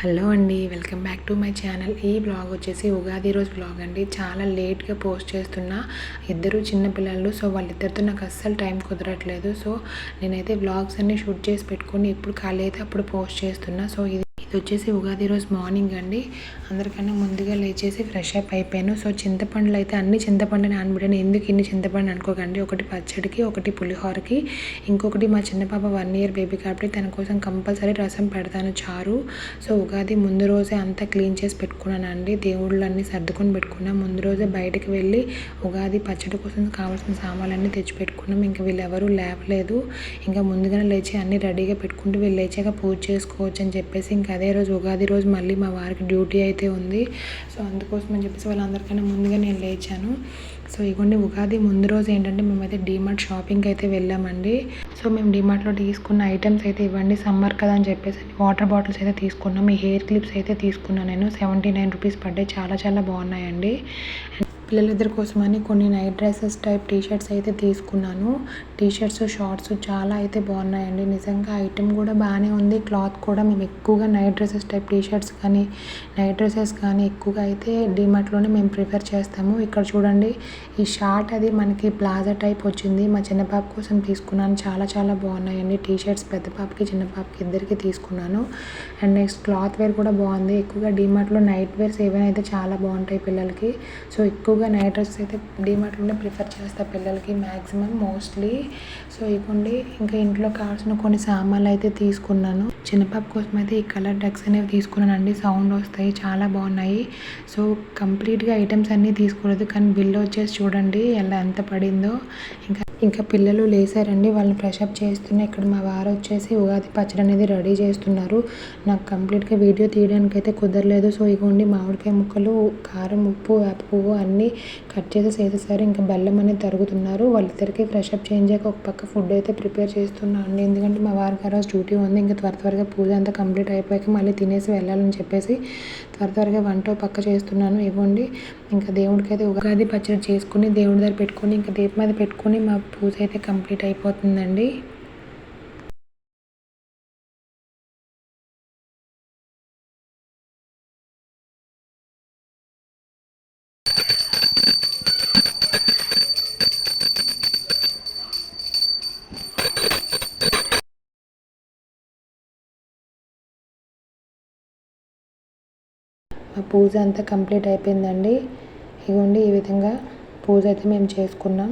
Hello అండి welcome back to my channel. ఈ blog వచ్చేసి ఉగాది రోజు బ్లాగ్ అండి. చాలా లేట్గా పోస్ట్ చేస్తున్నా. ఇద్దరు చిన్నపిల్లలు సో వాళ్ళిద్దరితో నాకు అస్సలు టైం కుదరట్లేదు. సో నేనైతే బ్లాగ్స్ అన్ని షూట్ చేసి పెట్టుకొని ఎప్పుడు ఖాళీ అయితే అప్పుడు పోస్ట్ చేస్తున్నా. సో ఇది ఇది వచ్చేసి ఉగాది రోజు మార్నింగ్ అండి. అందరికన్నా ముందుగా లేచేసి ఫ్రెష్ అప్ అయిపోయాను. సో చింతపండులు అయితే అన్ని చింతపండు నానబెట్టాను. ఎందుకు ఇన్ని చింతపండు అనుకోకండి? ఒకటి పచ్చడికి ఒకటి పులిహోరకి. ఇంకొకటి మా చిన్న పాప వన్ ఇయర్ బేబీ కాబట్టి తన కోసం కంపల్సరీ రసం పెడతాను చారు. సో ఉగాది ముందు రోజే అంతా క్లీన్ చేసి పెట్టుకున్నాను అండి దేవుళ్ళన్నీ సర్దుకొని పెట్టుకున్నాం. ముందు రోజే బయటకు వెళ్ళి ఉగాది పచ్చడి కోసం కావాల్సిన సామాన్లన్నీ తెచ్చి పెట్టుకున్నాం ఇంకా వీళ్ళెవరూ లేవలేదు. ఇంకా ముందుగానే లేచి అన్నీ రెడీగా పెట్టుకుంటూ వీళ్ళు లేచాక పూజ చేసుకోవచ్చు అని చెప్పేసి ఇంకా అదే రోజు ఉగాది రోజు మళ్ళీ మా వారికి డ్యూటీ అయితే ఉంది. సో అందుకోసం అని చెప్పేసి వాళ్ళందరికన్నా ముందుగా నేను లేచాను. సో ఇవ్వండి ఉగాది ముందు రోజు ఏంటంటే మేమైతే డీమార్ట్ షాపింగ్కి అయితే వెళ్ళామండి. సో మేము డీమార్ట్లో తీసుకున్న ఐటమ్స్ అయితే ఇవ్వండి. సమ్మర్ కదా అని చెప్పేసి వాటర్ బాటిల్స్ అయితే తీసుకున్నాం. ఈ హెయిర్ క్లిప్స్ అయితే తీసుకున్నాను నేను. సెవెంటీ నైన్ రూపీస్ పడ్డాయి. చాలా చాలా బాగున్నాయండి. పిల్లలిద్దరి కోసమని కొన్ని night dresses type T shirts అయితే తీసుకున్నాను. టీ షర్ట్స్ షార్ట్స్ చాలా అయితే బాగున్నాయండి. నిజంగా ఐటెం కూడా బాగానే ఉంది. క్లాత్ కూడా మేము ఎక్కువగా night dresses type T shirts కానీ నైట్ డ్రెస్సెస్ కానీ ఎక్కువగా అయితే డిమార్ట్లోనే మేము ప్రిఫర్ చేస్తాము. ఇక్కడ చూడండి ఈ షార్ట్ అది మనకి ప్లాజా టైప్ వచ్చింది. మా చిన్న పాప కోసం తీసుకున్నాను. చాలా చాలా బాగున్నాయండి టీ షర్ట్స్ పెద్ద పాపకి చిన్న పాపకి ఇద్దరికి తీసుకున్నాను. అండ్ నెక్స్ట్ క్లాత్ వేర్ కూడా బాగుంది. ఎక్కువగా డిమార్ట్లో నైట్ వేర్స్ ఏవైనా అయితే చాలా బాగుంటాయి పిల్లలకి. సో ఎక్కువ ఎక్కువగా నైట్ డ్రెస్సెస్ అయితే డిమార్ట్లోనే ప్రిఫర్ చేస్తా పిల్లలకి మ్యాక్సిమం మోస్ట్లీ. సో ఇవ్వండి. ఇంకా ఇంట్లో కావాల్సిన కొన్ని సామాన్లు అయితే తీసుకున్నాను. చిన్నపాప కోసం అయితే ఈ కలర్ డక్స్ అనేవి తీసుకున్నాను అండి సౌండ్ వస్తాయి. చాలా బాగున్నాయి. సో కంప్లీట్గా ఐటమ్స్ అన్నీ తీసుకోలేదు. కానీ బిల్ వచ్చేసి చూడండి ఎలా ఎంత పడిందో. ఇంకా ఇంకా పిల్లలు లేసారండి. వాళ్ళని ఫ్రెషప్ చేస్తున్న చేస్తున్నా. ఇక్కడ మా వారు వచ్చేసి ఉగాది పచ్చడి అనేది రెడీ చేస్తున్నారు. నాకు కంప్లీట్గా వీడియో తీయడానికి అయితే కుదరలేదు. సో ఇగోండి మామిడికాయ ముక్కలు కారం ఉప్పు వేప పువ్వు అన్నీ కట్ చేసి చేసేసారు. ఇంకా బెల్లం అనేది తరుగుతున్నారు. వాళ్ళిద్దరికి ఫ్రెష్ అప్ చేయించాక ఒక పక్క ఫుడ్ అయితే ప్రిపేర్ చేస్తున్నాను అండి. ఎందుకంటే మా వారికి ఆ రోజు డ్యూటీ ఉంది. ఇంకా త్వర త్వరగా పూజ అంతా కంప్లీట్ అయిపోయాక మళ్ళీ తినేసి వెళ్ళాలని చెప్పేసి త్వర త్వరగా వంట పక్క చేస్తున్నాను. ఇవ్వండి ఇంకా దేవుడికి అయితే ఉగాది పచ్చడి చేసుకుని దేవుడి దగ్గర పెట్టుకొని ఇంకా దీపం మీద పెట్టుకొని మా పూజ అయితే కంప్లీట్ అయిపోతుందండి. మా పూజ అంతా కంప్లీట్ అయిపోయిందండి. ఇగోండి ఈ విధంగా పూజ అయితే మేము చేసుకున్నాం.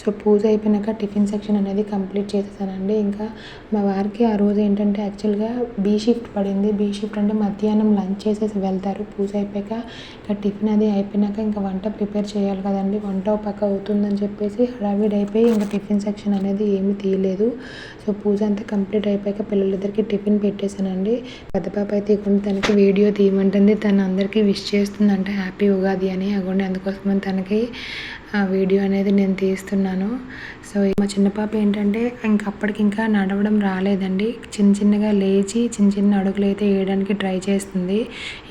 సో పూజ అయిపోయినాక టిఫిన్ సెక్షన్ అనేది కంప్లీట్ చేసేసానండి. ఇంకా మా వారికి ఆ రోజు ఏంటంటే యాక్చువల్గా బీ షిఫ్ట్ పడింది. బీ షిఫ్ట్ అంటే మధ్యాహ్నం లంచ్ చేసేసి వెళ్తారు. పూజ అయిపోయాక ఇంకా టిఫిన్ అది అయిపోయినాక ఇంకా వంట ప్రిపేర్ చేయాలి కదండి. వంట ఒక పక్క అవుతుందని చెప్పేసి హడావిడి అయిపోయి ఇంకా టిఫిన్ సెక్షన్ అనేది ఏమీ తీయలేదు. సో పూజ అంతా కంప్లీట్ అయిపోయాక పిల్లలిద్దరికి టిఫిన్ పెట్టేశానండి. పెద్ద పాప అయితే ఇకుండా తనకి వీడియో తీయమంటుంది. తను అందరికీ విష్ చేస్తుందంట హ్యాపీ ఉగాది అని. అగోండి అందుకోసమని తనకి ఆ వీడియో అనేది నేను తీస్తున్నాను. సో మా చిన్న పాప ఏంటంటే ఇంకా అప్పటికి ఇంకా నడవడం రాలేదండి. చిన్న చిన్నగా లేచి చిన్న చిన్న అడుగులు అయితే వేయడానికి ట్రై చేస్తుంది.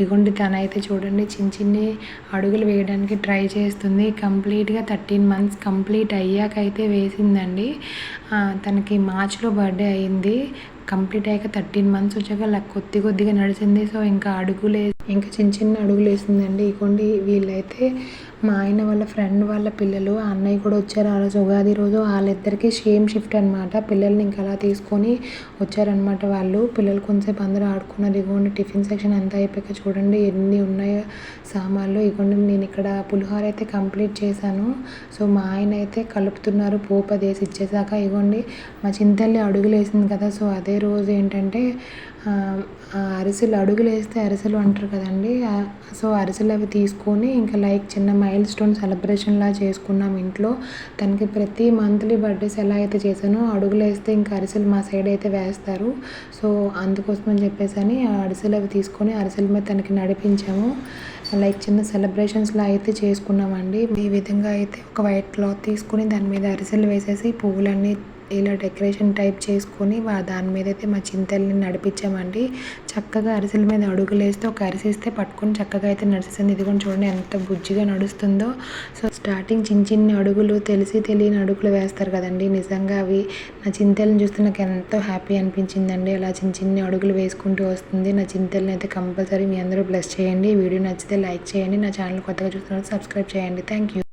ఇగోండి తనైతే చూడండి చిన్న చిన్ని అడుగులు వేయడానికి ట్రై చేస్తుంది. కంప్లీట్గా థర్టీన్ మంత్స్ కంప్లీట్ అయ్యాక అయితే వేసిందండి తనకి మార్చ్లో బర్త్డే అయింది. కంప్లీట్ అయ్యాక థర్టీన్ మంత్స్ వచ్చాక కొద్ది కొద్దిగా నడిచింది. సో ఇంకా అడుగులే ఇంకా చిన్న చిన్న అడుగులు వేసిందండి. ఇగోండి వీళ్ళైతే మా ఆయన వాళ్ళ ఫ్రెండ్ వాళ్ళ పిల్లలు ఆ అన్నయ్య కూడా వచ్చారు. ఆ రోజు ఉగాది రోజు వాళ్ళిద్దరికీ సేమ్ షిఫ్ట్ అనమాట పిల్లల్ని ఇంకా అలా తీసుకొని వచ్చారనమాట వాళ్ళు. పిల్లలు కొంతసేపు అందరూ ఆడుకున్నారు. ఇగోండి టిఫిన్ సెక్షన్ అంతా అయిపోయాక చూడండి ఎన్ని ఉన్నాయో సామాన్లు. ఇగోండి నేను ఇక్కడ పులిహోర అయితే కంప్లీట్ చేశాను. సో మా ఆయన అయితే కలుపుతున్నారు. పోపు అదేసి వేసి ఇచ్చేసాక ఇగోండి మా చింతల్లి అడుగులు వేసింది కదా. సో అదే రోజు ఏంటంటే అరిసెలు అడుగులు వేస్తే అరిసెలు అంటారు కదండి. సో అరిసెలు అవి తీసుకొని ఇంకా లైక్ చిన్న మైల్ స్టోన్ సెలబ్రేషన్లా చేసుకున్నాం ఇంట్లో. తనకి ప్రతి మంత్లీ బర్త్డేస్ ఎలా అయితే చేశానో అడుగులు వేస్తే ఇంకా అరిసెలు మా సైడ్ అయితే వేస్తారు. సో అందుకోసం అని చెప్పేసి అని ఆ అరిసెలు అవి తీసుకొని అరిసెల మీద తనకి నడిపించాము. లైక్ చిన్న సెలబ్రేషన్స్లో అయితే చేసుకున్నామండి. ఈ విధంగా అయితే ఒక వైట్ క్లాత్ తీసుకొని దాని మీద అరిసెలు వేసేసి పువ్వులన్నీ ఇలా డెకరేషన్ టైప్ చేసుకొని దాని మీద అయితే మా చింతల్ని నడిపించామండి. చక్కగా అరిసెల మీద అడుగులు వేస్తే ఒక అరిసి ఇస్తే పట్టుకొని చక్కగా అయితే నడిచేసింది. ఇది కూడా చూడండి ఎంత బుజ్జిగా నడుస్తుందో. సో స్టార్టింగ్ చిన్న చిన్న అడుగులు తెలిసి తెలియని అడుగులు వేస్తారు కదండి. నిజంగా అవి నా చింతల్ని చూస్తే నాకు ఎంతో హ్యాపీ అనిపించిందండి. అలా చిన్న చిన్న అడుగులు వేసుకుంటూ వస్తుంది. నా చింతల్ని అయితే కంపల్సరీ మీ అందరూ బ్లెస్ చేయండి. వీడియో నచ్చితే లైక్ చేయండి. నా ఛానల్ కొత్తగా చూస్తున్నారు సబ్స్క్రైబ్ చేయండి. Thank you